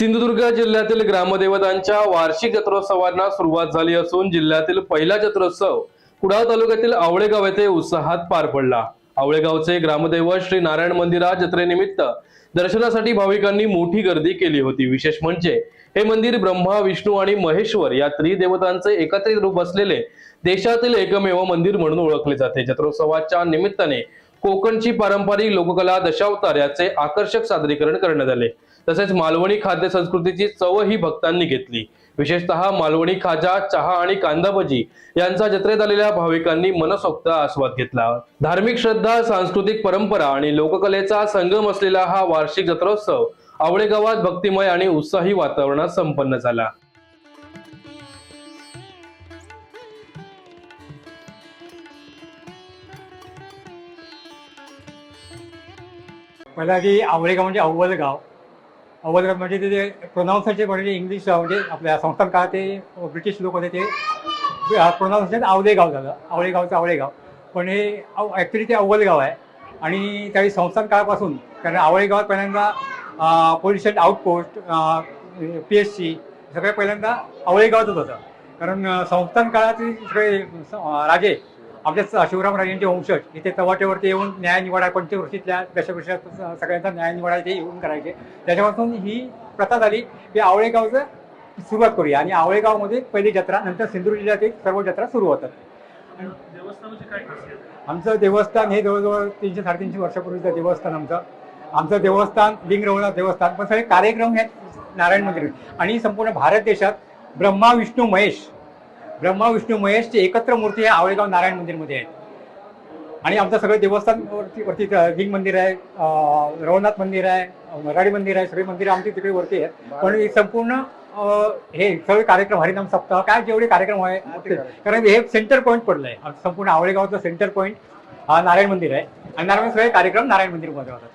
सिंधुदुर्ग जिल्ह्यातील ग्रामदेवतांच्या वार्षिक जत्रोत्सवांना सुरुवात झाली असून जिल्ह्यातील पहिला जत्रोत्सव कुडाळ तालुक्यातील आवळेगाव येथे उत्साहात पार पडला. आवळेगावचे ग्रामदैवत श्री नारायण मंदिरा जत्रेनिमित्त दर्शनासाठी भाविकांनी मोठी गर्दी केली होती. विशेष म्हणजे हे मंदिर ब्रह्मा विष्णू आणि महेश्वर या त्रिदेवतांचे एकत्रित रूप असलेले देशातील एकमेव मंदिर म्हणून ओळखले जाते. जत्रोत्सवाच्या निमित्ताने कोकणची पारंपरिक लोककला दशावतार याचे आकर्षक सादरीकरण करण्यात आले. तसेच मालवणी खाद्य संस्कृतीची चवही भक्तांनी घेतली. विशेषतः मालवणी खाजा चहा आणि कांदा भजी यांचा जत्रेत आलेल्या भाविकांनी मनसोक्त आस्वाद घेतला. धार्मिक श्रद्धा सांस्कृतिक परंपरा आणि लोककलेचा संगम असलेला हा वार्षिक जत्रोत्सव आवळे गावात भक्तिमय आणि उत्साही वातावरणात संपन्न झाला. पहिला की आवळेगाव म्हणजे अव्वल गाव. अव्वल म्हणजे ते प्रोनाऊन्सेशन म्हणजे इंग्लिश म्हणजे आपल्या संस्थान काळात ते ब्रिटिश लोक होते ते प्रोनाऊन्सेशन आवलेगाव झालं. आवळेगावचं आवळेगाव. पण हे ॲक्च्युली ते अव्वल गाव आहे. आणि त्यावेळी संस्थान काळापासून कारण आवळेगावात पहिल्यांदा police station outpost P S C सगळं पहिल्यांदा आवळेगावातच होतं. कारण संस्थान काळातील सगळे राजे आपल्या स- शिवराम राजांचे वंशज इथे तवाट्यावरती येऊन न्याय निवाडा पंचवर्षीतल्या दशवर्षात स- सगळ्यांचा न्याय निवाडा इथे येऊन करायचे. त्याच्यापासून ही प्रथा झाली की आवळेगावचं सुरुवात करूया. आणि आवळेगावमध्ये पहिली जत्रा नंतर सिंधुदुर्ग जिल्ह्यातील सर्व जत्रा सुरू होतात. आमचं देवस्थान हे जवळजवळ तीनशे साडेतीनशे वर्षापूर्वीचं देवस्थान आमचं. आमचं देवस्थान लिंग रघुनाथ देवस्थान. पण सगळे कार्यक्रम हे नारायण मंदिर. आणि संपूर्ण भारत देशात ब्रह्मा विष्णू महेश ब्रह्मा विष्णू महेशची एकत्र मूर्ती हे आवळेगाव नारायण मंदिरमध्ये आहेत. आणि आमचं सगळं देवस्थान वरती वरती लिंग मंदिर आहे अं, रघुनाथ मंदिर आहे मराठी मंदिर आहे सगळी मंदिरं आमची तिकडे वरती आहेत. पण संपूर्ण हे सगळे कार्यक्रम हरिनाम सप्ताह काय जेवढे कार्यक्रम आहे कारण हे सेंटर पॉईंट पडलं आहे संपूर्ण आवळेगावचं सेंटर पॉईंट हा नारायण मंदिर आहे. आणि नारायण सगळे कार्यक्रम नारायण मंदिरमध्ये होतात.